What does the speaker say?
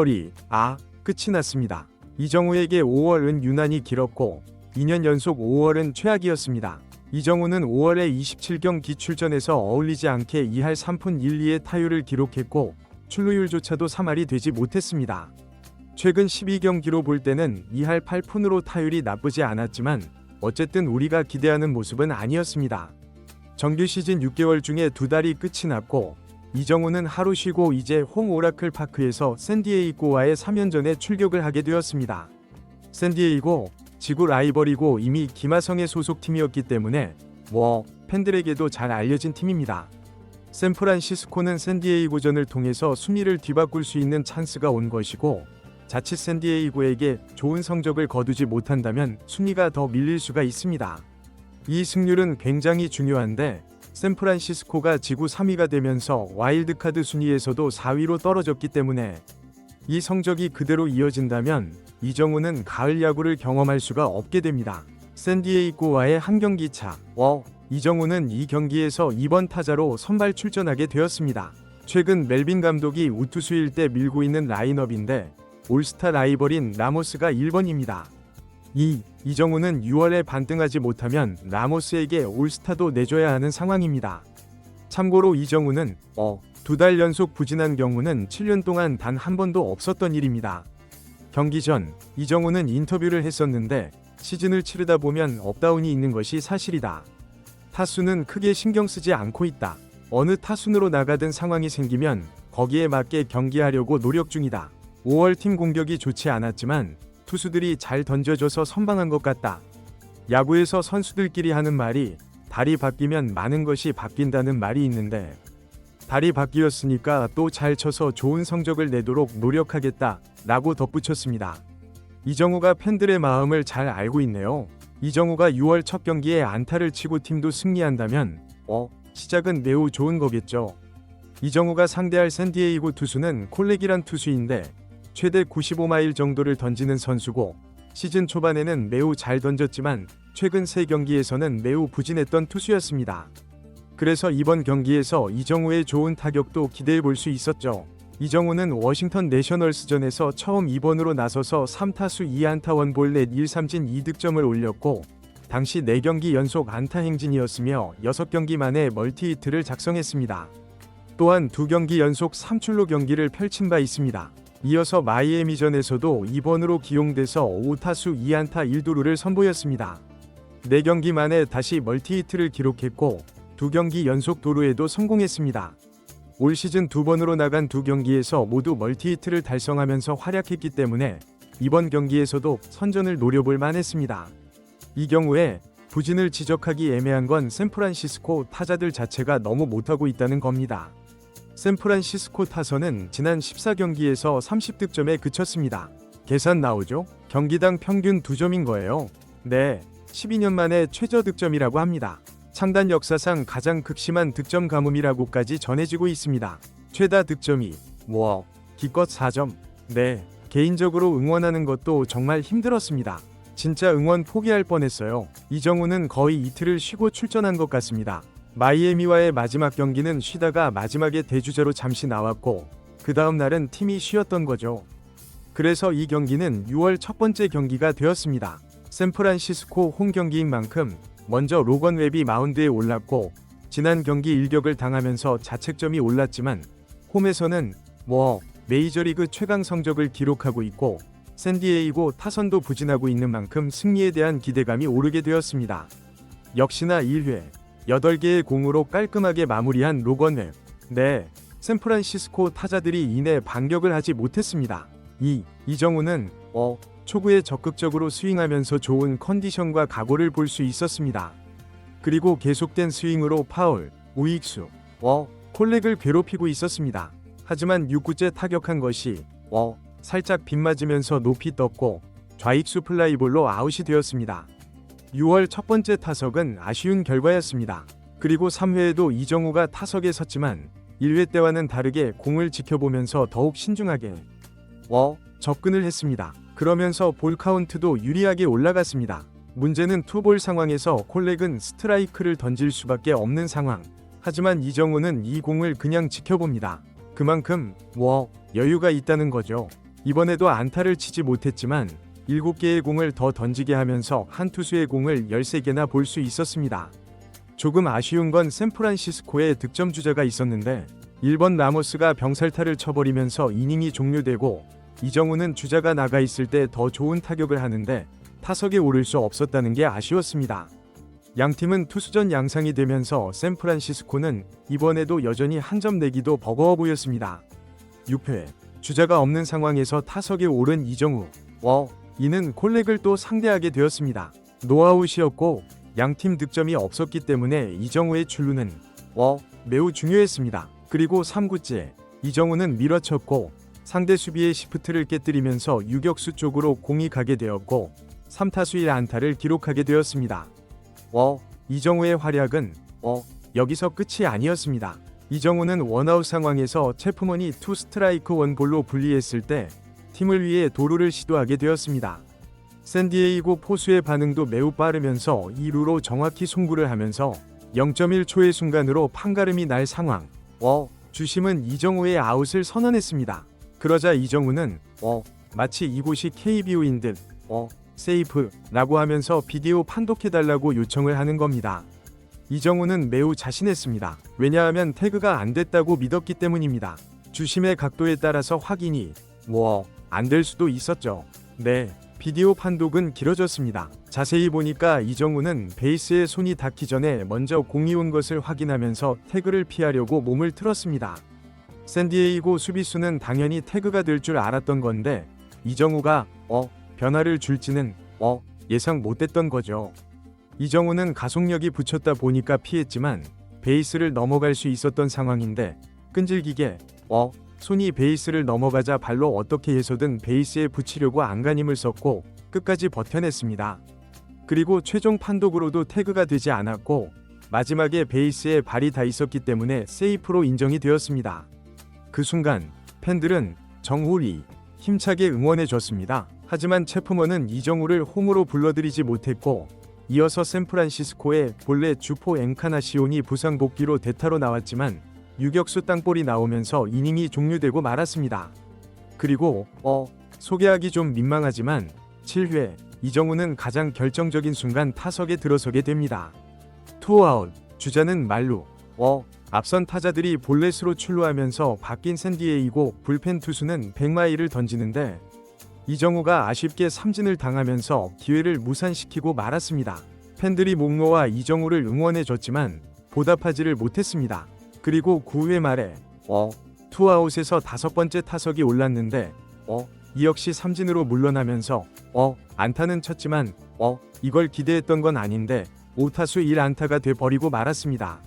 5월이 아 끝이 났습니다. 이정우에게 5월은 유난히 길었고 2년 연속 5월은 최악이었습니다. 이정우는 5월에 27경 기 출전에서 어울리지 않게 2할 3푼 1, 2의 타율을 기록했고 출루율조차도 3할이 되지 못했습니다. 최근 12경기로 볼 때는 2할 8푼으로 타율이 나쁘지 않았지만 어쨌든 우리가 기대하는 모습은 아니었습니다. 정규 시즌 6개월 중에 두 달이 끝이 났고 이정우는 하루 쉬고 이제 홈 오라클 파크에서 샌디에이고와의 3연전에 출격을 하게 되었습니다. 샌디에이고 지구 라이벌이고 이미 김하성의 소속팀이었기 때문에 뭐 팬들에게도 잘 알려진 팀입니다. 샌프란시스코는 샌디에이고전을 통해서 순위를 뒤바꿀 수 있는 찬스가 온 것이고 자칫 샌디에이고에게 좋은 성적을 거두지 못한다면 순위가 더 밀릴 수가 있습니다. 이 승률은 굉장히 중요한데 샌프란시스코가 지구 3위가 되면서 와일드카드 순위에서도 4위로 떨어졌기 때문에 이 성적이 그대로 이어진다면 이정우는 가을 야구를 경험할 수가 없게 됩니다. 샌디에이고와의 한 경기 차. 워 이정우는 이 경기에서 2번 타자로 선발 출전하게 되었습니다. 최근 멜빈 감독이 우투수일 때 밀고 있는 라인업인데 올스타 라이벌인 라모스가 1번입니다. 2. 이정우는 6월에 반등하지 못하면 라모스에게 올스타도 내줘야 하는 상황입니다. 참고로 이정우는 어, 두 달 연속 부진한 경우는 7년 동안 단 한 번도 없었던 일입니다. 경기 전 이정우는 인터뷰를 했었는데 시즌을 치르다 보면 업다운이 있는 것이 사실이다. 타수는 크게 신경 쓰지 않고 있다. 어느 타순으로 나가든 상황이 생기면 거기에 맞게 경기하려고 노력 중이다. 5월 팀 공격이 좋지 않았지만 투수들이 잘 던져줘서 선방한 것 같다. 야구에서 선수들끼리 하는 말이 달이 바뀌면 많은 것이 바뀐다는 말이 있는데 달이 바뀌었으니까 또 잘 쳐서 좋은 성적을 내도록 노력하겠다 라고 덧붙였습니다. 이정우가 팬들의 마음을 잘 알고 있네요. 이정우가 6월 첫 경기에 안타를 치고 팀도 승리한다면 어 시작은 매우 좋은 거겠죠. 이정우가 상대할 샌디에이고 투수는 콜렉이란 투수인데 최대 95마일 정도를 던지는 선수고 시즌 초반에는 매우 잘 던졌지만 최근 3경기에서는 매우 부진했던 투수였습니다. 그래서 이번 경기에서 이정우의 좋은 타격도 기대해 볼 수 있었죠. 이정우는 워싱턴 내셔널스전에서 처음 2번으로 나서서 3타수 2안타 원볼 넷 1삼진 2득점을 올렸고 당시 4경기 연속 안타 행진이었으며 6경기 만에 멀티히트를 작성했습니다. 또한 2경기 연속 3출로 경기를 펼친 바 있습니다. 이어서 마이애미전에서도 2번으로 기용돼서 5타수 2안타 1도루를 선보였습니다. 4경기 만에 다시 멀티히트를 기록했고 2경기 연속 도루에도 성공했습니다. 올 시즌 두 번으로 나간 두 경기에서 모두 멀티히트를 달성하면서 활약했기 때문에 이번 경기에서도 선전을 노려볼 만했습니다. 이 경우에 부진을 지적하기 애매한 건 샌프란시스코 타자들 자체가 너무 못하고 있다는 겁니다. 샌프란시스코 타선은 지난 14경기에서 30득점에 그쳤습니다. 계산 나오죠? 경기당 평균 2점인 거예요. 네, 12년 만에 최저 득점이라고 합니다. 창단 역사상 가장 극심한 득점 가뭄이라고까지 전해지고 있습니다. 최다 득점이 뭐 기껏 4점. 네, 개인적으로 응원하는 것도 정말 힘들었습니다. 진짜 응원 포기할 뻔했어요. 이정우는 거의 이틀을 쉬고 출전한 것 같습니다. 마이애미와의 마지막 경기는 쉬다가 마지막에 대주자로 잠시 나왔고 그 다음 날은 팀이 쉬었던 거죠. 그래서 이 경기는 6월 첫 번째 경기가 되었습니다. 샌프란시스코 홈 경기인 만큼 먼저 로건 웹이 마운드에 올랐고 지난 경기 일격을 당하면서 자책점이 올랐지만 홈에서는 뭐 메이저리그 최강 성적을 기록하고 있고 샌디에이고 타선도 부진하고 있는 만큼 승리에 대한 기대감이 오르게 되었습니다. 역시나 1회 8개의 공으로 깔끔하게 마무리한 로건 웹. 네, 샌프란시스코 타자들이 이내 반격을 하지 못했습니다. 2. 이정우는 어 초구에 적극적으로 스윙하면서 좋은 컨디션과 각오를 볼 수 있었습니다. 그리고 계속된 스윙으로 파울, 우익수, 어, 콜렉을 괴롭히고 있었습니다. 하지만 6구째 타격한 것이 어, 살짝 빗맞으면서 높이 떴고 좌익수 플라이볼로 아웃이 되었습니다. 6월 첫 번째 타석은 아쉬운 결과였습니다. 그리고 3회에도 이정우가 타석에 섰지만 1회 때와는 다르게 공을 지켜보면서 더욱 신중하게 어, 접근을 했습니다. 그러면서 볼 카운트도 유리하게 올라갔습니다. 문제는 투볼 상황에서 콜렉은 스트라이크를 던질 수밖에 없는 상황. 하지만 이정우는 이 공을 그냥 지켜봅니다. 그만큼 워 여유가 있다는 거죠. 이번에도 안타를 치지 못했지만 7개의 공을 더 던지게 하면서 한 투수의 공을 13개나 볼 수 있었습니다. 조금 아쉬운 건 샌프란시스코에 득점 주자가 있었는데 1번 라모스가 병살타를 쳐버리면서 이닝이 종료되고 이정우는 주자가 나가 있을 때 더 좋은 타격을 하는데 타석에 오를 수 없었다는 게 아쉬웠습니다. 양 팀은 투수전 양상이 되면서 샌프란시스코는 이번에도 여전히 한 점 내기도 버거워 보였습니다. 6회 주자가 없는 상황에서 타석에 오른 이정우 워 이는 콜렉을 또 상대하게 되었습니다. 노아웃이었고 양팀 득점이 없었기 때문에 이정우의 출루는 워 매우 중요했습니다. 그리고 3구째 이정우는 밀어쳤고 상대 수비의 시프트를 깨뜨리면서 유격수 쪽으로 공이 가게 되었고 3타수 1안타를 기록하게 되었습니다. 워 이정우의 활약은 어 여기서 끝이 아니었습니다. 이정우는 원아웃 상황에서 체프먼이 투 스트라이크 원볼로 분리했을 때 팀을 위해 도루를 시도하게 되었습니다. 샌디에이고 포수의 반응도 매우 빠르면서 2루로 정확히 송구를 하면서 0.1초의 순간으로 판가름이 날 상황. 어, 주심은 이정우의 아웃을 선언했습니다. 그러자 이정우는 어, 마치 이곳이 KBO인 듯 어, 세이프라고 하면서 비디오 판독해달라고 요청을 하는 겁니다. 이정우는 매우 자신했습니다. 왜냐하면 태그가 안 됐다고 믿었기 때문입니다. 주심의 각도에 따라서 확인이 뭐 안 될 수도 있었죠. 네, 비디오 판독은 길어졌습니다. 자세히 보니까 이정우는 베이스에 손이 닿기 전에 먼저 공이 온 것을 확인하면서 태그를 피하려고 몸을 틀었습니다. 샌디에이고 수비수는 당연히 태그가 될 줄 알았던 건데 이정우가 어 변화를 줄지는 어 예상 못했던 거죠. 이정우는 가속력이 붙였다 보니까 피했지만 베이스를 넘어갈 수 있었던 상황인데 끈질기게 어 손이 베이스를 넘어가자 발로 어떻게 해서든 베이스에 붙이려고 안간힘을 썼고 끝까지 버텨냈습니다. 그리고 최종 판독으로도 태그가 되지 않았고 마지막에 베이스에 발이 다 있었기 때문에 세이프로 인정이 되었습니다. 그 순간 팬들은 정홀이 힘차게 응원해 줬습니다. 하지만 체프먼은 이정우를 홈으로 불러들이지 못했고 이어서 샌프란시스코의 본래 주포 엔카나시온이 부상 복귀로 대타로 나왔지만 유격수 땅볼이 나오면서 이닝이 종료되고 말았습니다. 그리고 어 소개하기 좀 민망하지만 7회 이정우는 가장 결정적인 순간 타석에 들어서게 됩니다. 투아웃 주자는 말루 어 앞선 타자들이 볼넷으로 출루하면서 바뀐 샌디에이고 불펜 투수는 100마일을 던지는데 이정우가 아쉽게 삼진을 당하면서 기회를 무산시키고 말았습니다. 팬들이 목노와 이정우를 응원해줬지만 보답하지를 못했습니다. 그리고 9회 말에 어? 투아웃에서 다섯 번째 타석이 올랐는데 어? 이 역시 삼진으로 물러나면서 어? 안타는 쳤지만 어? 이걸 기대했던 건 아닌데 5타수 1안타가 돼 버리고 말았습니다.